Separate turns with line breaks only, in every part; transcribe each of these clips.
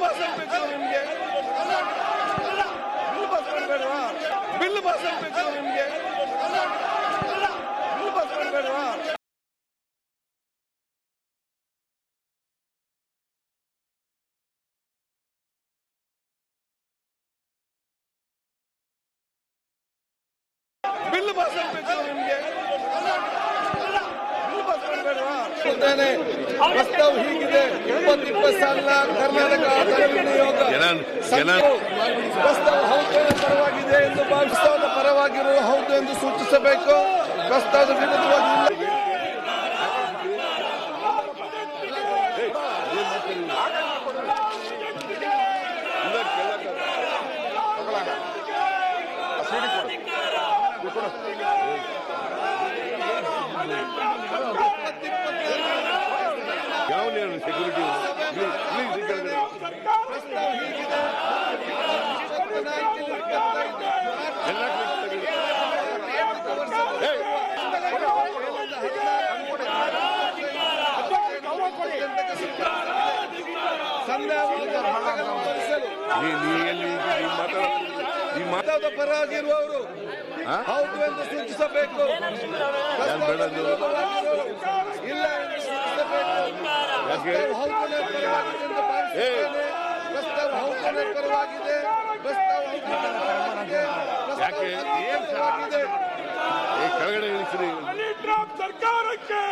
Pass ಆಗ್ಬೇಕು ನಿಮ್ಗೆ bill pass ಮಾಡಬೇಡವಾ ಬಿಲ್ ಪಾಸ್ ಆಗ್ಬೇಕು ನಿಮ್ಗೆ ಬಿಲ್ ಪಾಸ್ ಮಾಡಬೇಡವಾ ಬಿಲ್ ಪಾಸ್ ಆಗ್ಬೇಕು ನಿಮ್ಗೆ ಬಿಲ್ ಪಾಸ್ ಮಾಡಬೇಡವಾ ಪ್ರಸ್ತಾವ ಹೀಗಿದೆ. ಇಪ್ಪತ್ತು ಇಪ್ಪತ್ತು ಸಾಲ ಕರ್ನಾಟಕ ವಿನಿಯೋಗ ಪ್ರಸ್ತಾವ ಹೌದು ಪರವಾಗಿದೆ ಎಂದು ಪಾಕಿಸ್ತಾನ ಪರವಾಗಿರುವ ಹೌದು ಎಂದು ಸೂಚಿಸಬೇಕು. ಪ್ರಸ್ತಾವದ ವಿರುದ್ಧವಾಗಿ ಇಲ್ಲ.
ಯಾವ ಸೆಕ್ಯೂರಿಟಿ
ಪ್ರಸ್ತಾವ ಹೀಗಿದೆ ಇಪ್ಪತ್ನಾಲ್ಕು, ಇಪ್ಪತ್ತೈದು,
ಎಲ್ಲ
ಪರವಾಗಿರುವವರು ಹೌದು ಎಂದು ಸೂಚಿಸಬೇಕು? ಇಲ್ಲ
ಯಾಕೆ ಏ ಕೆಳಗಡೆ ಇಳಿಸ್ರಿ
ಸರ್ಕಾರಕ್ಕೆ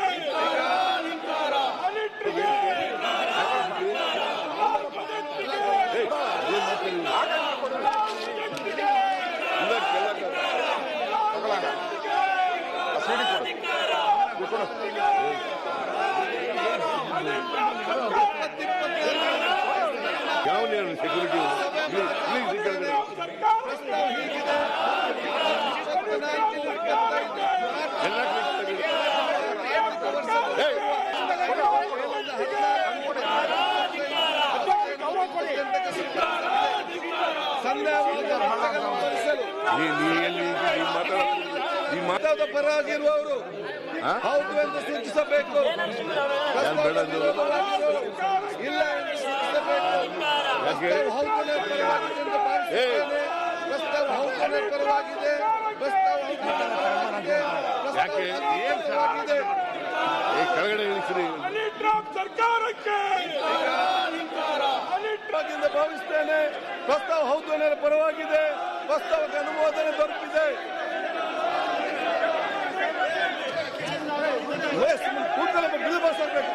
ಯಾವ ಸೆಕ್ಯೂರಿಟಿ ಕೆಳಗಡೆ
ಪ್ರಸ್ತಾವ ಹೀಗಿದೆ ಇಪ್ಪತ್ನಾಲ್ಕು, ಇಪ್ಪತ್ತೈದು,
ಎಲ್ಲ ನೀ ನೀ ಎಲ್ಲಿ ನೀ ಮಾತಾಡ ನೀ ಈ
ಮಾತಾದ ಪರವಾಗಿರುವವರು ಹೌದು ಎಂದು ಸೂಚಿಸಬೇಕು? ಇಲ್ಲ ಎಂದು ಸೂಚಿಸಬೇಕು.
ಯಾಕೆ?
ಪ್ರಸ್ತಾವ ಹೌದನೇ ಪರವಾಗಿದೆ ಪ್ರಸ್ತಾವ ಹೌದನೇ ಪರವಾಗಿದೆ. ಪರವಾಗಿದೆ.
ಏ ಕೆಳಗಡೆ ಇಳಿಸ್ರಿ.
ಸರ್ಕಾರಕ್ಕೆ!
ಭಾವಿಸ್ತೇನೆ ಪ್ರಸ್ತಾವ ಹೌದು ಪರವಾಗಿದೆ. ಪ್ರಸ್ತಾವಕ್ಕೆ ಅನುಮೋದನೆ ದೊರಕಿದೆ ವಯಸ್ ಕೂತ್ಕೊಳ್ಳ ಬಿಲ್ ಪಾಸ್ ಆಗ್ಬೇಕು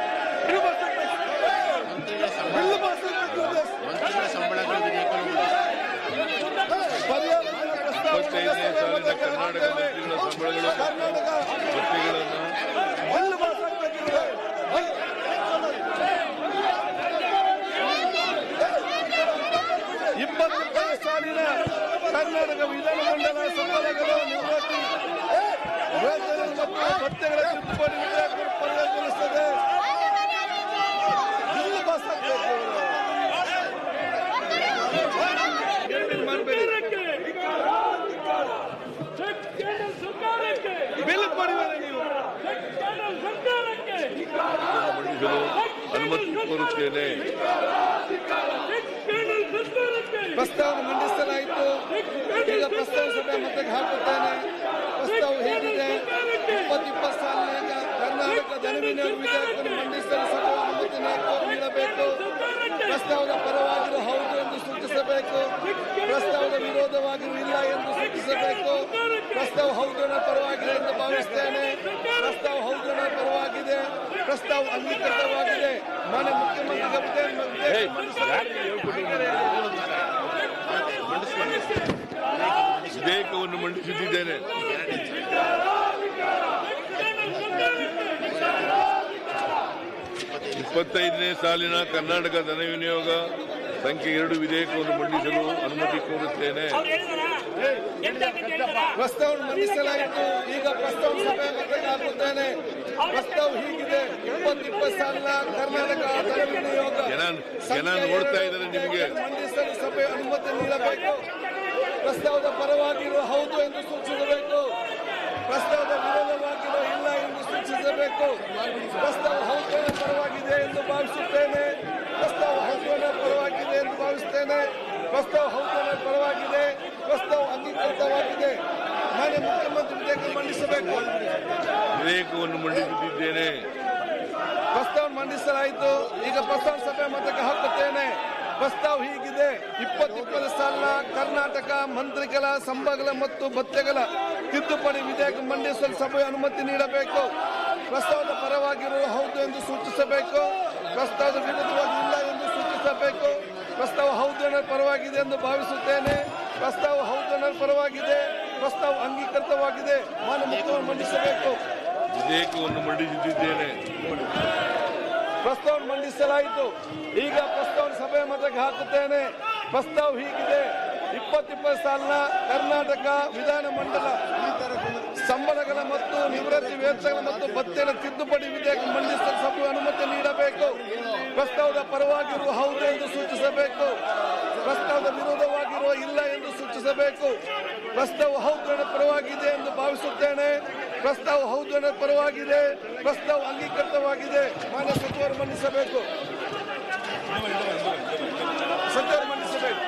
ಬಿಲ್ ಪಾಸ್ ಆಗ್ಬೇಕು ಬಿಲ್ ಪಾಸ್ ಆಗ್ಬೇಕು ವಯಸ್. ಪರಿಹಾರ ಪ್ರಸ್ತಾವ
ಇಪ್ಪತ್ತೈದನೇ ಸಾಲಿನ ಕರ್ನಾಟಕ ಮಂತ್ರಿಗಳ
ಸಾಲಿನ ಕರ್ನಾಟಕ ವಿಧಾನಮಂಡಲ ಸಂಬಳಗಳ ನಿವೃತ್ತಿ ವೇತನ ಮತ್ತು ತಿದ್ದುಪಡಿ ವಿಧೇಯಕ ಪರಿಗಣಿಸುತ್ತದೆ ಬಿಲ್ ಪಾಸ್ ಆಗ್ಬೇಕು ಮಾಡಬೇಡಿ
ಸರ್ಕಾರಕ್ಕೆ
ಬಿಲ್ ಕೊಡಿಬೇಡಿ ನೀವು
ಸರ್ಕಾರಕ್ಕೆ
ಮಂಡಿಸಲು ಅನುಮತಿ ಕೋರುತ್ತೇನೆ
ಪ್ರಸ್ತಾವ ಮಂಡಿಸಲಾಯಿತು. ಈಗ ಪ್ರಸ್ತಾವ ಸಭೆ ಮತ್ತೆ ಹಾಕುತ್ತೇನೆ. ಪ್ರಸ್ತಾವ ಹೇಗಿದೆ? ಇಪ್ಪತ್ತು ಇಪ್ಪತ್ತು ಸಾಲಿನ ಕರ್ನಾಟಕ ಧನ ವಿನಿಯೋಗ ವಿಧೇಯಕವನ್ನು ಮಂಡಿಸಲು ಸಭೆ ಅನುಮತಿ ನೀಡಬೇಕು. ಪ್ರಸ್ತಾವದ ಪರವಾಗಿರು ಹೌದು ಎಂದು ಸೂಚಿಸಬೇಕು. ಪ್ರಸ್ತಾವದ ವಿರೋಧವಾಗಿರು ಇಲ್ಲ ಎಂದು ಸೂಚಿಸಬೇಕು. ಪ್ರಸ್ತಾವ ಹೌದು ಪರವಾಗಿಲ್ಲ ಎಂದು ಭಾವಿಸುತ್ತೇನೆ ಪ್ರಸ್ತಾವ ಹೌದು ಅನ್ನೋ ಪರವಾಗಿದೆ. ಪ್ರಸ್ತಾವ ವಿಧೇಯಕ
ವಿಧೇಯಕವನ್ನು ಮಂಡಿಸುತ್ತಿದ್ದೇನೆ. ಇಪ್ಪತ್ತೈದನೇ ಸಾಲಿನ ಕರ್ನಾಟಕ ಧನ ವಿನಿಯೋಗ ಸಂಖ್ಯೆ ಎರಡು ವಿಧೇಯಕವನ್ನು ಮಂಡಿಸಲು ಅನುಮತಿ ಕೋರುತ್ತೇನೆ.
ಪ್ರಸ್ತಾವ ಮಂಡಿಸಲಾಯಿತು. ಈಗ ಪ್ರಸ್ತಾವ ಸಭೆ ಹಾಕುತ್ತೇನೆ. ಪ್ರಸ್ತಾವ ಹೀಗಿದೆ. ಇಪ್ಪತ್ತು ಇಪ್ಪತ್ತು ಸಾವಿರ ಕರ್ನಾಟಕ
ಜನ ನೋಡ್ತಾ ಇದ್ದಾರೆ ನಿಮಗೆ.
ಮಂಡಿಸಲು ಸಭೆ ಅನುಮತಿ ನೀಡಬೇಕು. ಪ್ರಸ್ತಾವದ ಪರವಾಗಿರುವ ಹೌದು ಎಂದು ಸೂಚಿಸಬೇಕು. ಪ್ರಸ್ತಾವದ ವಿರೋಧವಾಗಿರುವ ಇಲ್ಲ ಎಂದು ಸೂಚಿಸಬೇಕು. ಪ್ರಸ್ತಾವ ಹೌದು ಪರವಾಗಿದೆ ಎಂದು ಭಾವಿಸುತ್ತೇನೆ ಪ್ರಸ್ತಾವ ಹೌದು ಪರವಾಗಿದೆ ಎಂದು ಭಾವಿಸುತ್ತೇನೆ ಪ್ರಸ್ತಾವ ಹೌದು ಪರವಾಗಿದೆ ಪ್ರಸ್ತಾವ ಅಂಗೀಕೃತವಾಗಿದೆ. ಮಾನ್ಯ ಮುಖ್ಯಮಂತ್ರಿ ವಿಧೇಯಕ ಮಂಡಿಸಬೇಕು.
ವಿಧೇಯಕವನ್ನು ಮಂಡಿಸುತ್ತಿದ್ದೇನೆ.
ಪ್ರಸ್ತಾವ ಮಂಡಿಸಲಾಯಿತು. ಈಗ ಪ್ರಸ್ತಾವ ಸಭೆ ಮತಕ್ಕೆ ಹಾಕುತ್ತೇನೆ. ಪ್ರಸ್ತಾವ ಹೀಗಿದೆ. ಇಪ್ಪತ್ತಿಪ್ಪತ್ತು ಸಾಲ ಕರ್ನಾಟಕ ಮಂತ್ರಿಗಳ ಸಂಭಗಳ ಮತ್ತು ಭತ್ಯೆಗಳ ತಿದ್ದುಪಡಿ ವಿಧೇಯಕ ಮಂಡಿಸಲು ಸಭೆ ಅನುಮತಿ ನೀಡಬೇಕು. ಪ್ರಸ್ತಾವದ ಪರವಾಗಿರುವ ಹೌದು ಎಂದು ಸೂಚಿಸಬೇಕು. ಪ್ರಸ್ತಾವದ ವಿರುದ್ಧವಾಗಿ ಇಲ್ಲ ಎಂದು ಸೂಚಿಸಬೇಕು. ಪ್ರಸ್ತಾವ ಹೌದು ಅನ್ನೋ ಪರವಾಗಿದೆ ಎಂದು ಭಾವಿಸುತ್ತೇನೆ. ಪ್ರಸ್ತಾವ ಹೌದು ಅನ್ನೋ ಪರವಾಗಿದೆ. ಪ್ರಸ್ತಾವ ಅಂಗೀಕೃತವಾಗಿದೆ. ಮಾನ್ಯ ಮುಖ್ಯಮಂತ್ರಿ ಮಂಡಿಸಬೇಕು.
ವಿಧೇಯಕವನ್ನು ಮಂಡಿಸಿದ್ದೇನೆ.
ಪ್ರಸ್ತಾವ ಮಂಡಿಸಲಾಯಿತು. ಈಗ ಪ್ರಸ್ತಾವ ಸಭೆ ಮತಕ್ಕೆ ಹಾಕುತ್ತೇನೆ. ಪ್ರಸ್ತಾವ ಹೀಗಿದೆ. ಇಪ್ಪತ್ತಿಪ್ಪತ್ತು ಸಾಲಿನ ಕರ್ನಾಟಕ ವಿಧಾನ ಮಂಡಲ. ಸಂಬಳಗಳ ಮತ್ತು ನಿವೃತ್ತಿ ವೇತನಗಳ ಮತ್ತು ಭತ್ಯೆಗಳ ತಿದ್ದುಪಡಿ ವಿಧೇಯಕ ಮಂಡಿಸಲು ಸಭೆ ಅನುಮತಿ ನೀಡಬೇಕು. ಪ್ರಸ್ತಾವದ ಪರವಾಗಿರುವ ಹೌದು ಎಂದು ಸೂಚಿಸಬೇಕು. ಪ್ರಸ್ತಾವದ ವಿರೋಧವಾಗಿರುವ ಇಲ್ಲ ಎಂದು ಸೂಚಿಸಬೇಕು. ಪ್ರಸ್ತಾವ ಹೌದು ಪರವಾಗಿದೆ ಎಂದು ಭಾವಿಸುತ್ತೇನೆ. ಪ್ರಸ್ತಾವ ಹೌದು ಪರವಾಗಿದೆ. ಪ್ರಸ್ತಾವ ಅಂಗೀಕೃತವಾಗಿದೆ. ಮಾನ್ಯ ಸಚಿವರು ಮಂಡಿಸಬೇಕು ಸಚಿವರು ಮಂಡಿಸಬೇಕು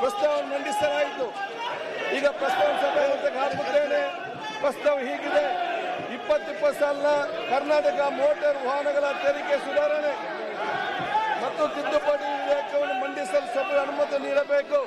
ಪ್ರಸ್ತಾವ ಮಂಡಿಸಲಾಯಿತು. ಈಗ ಪ್ರಸ್ತಾವ ಸಭೆ ಹಾಕುತ್ತೇನೆ. ಪ್ರಸ್ತಾವ ಹೀಗಿದೆ. ಇಪ್ಪತ್ತಿಪ್ಪತ್ತು ಸಾಲಿನ ಕರ್ನಾಟಕ ಮೋಟಾರ್ ವಾಹನಗಳ ತೆರಿಗೆ ಸುಧಾರಣೆ. ಮತ್ತು ತಿದ್ದುಪಡಿ ವಿಧೇಯಕವನ್ನು ಮಂಡಿಸಲು ಸಭೆ ಅನುಮತಿ ನೀಡಬೇಕು.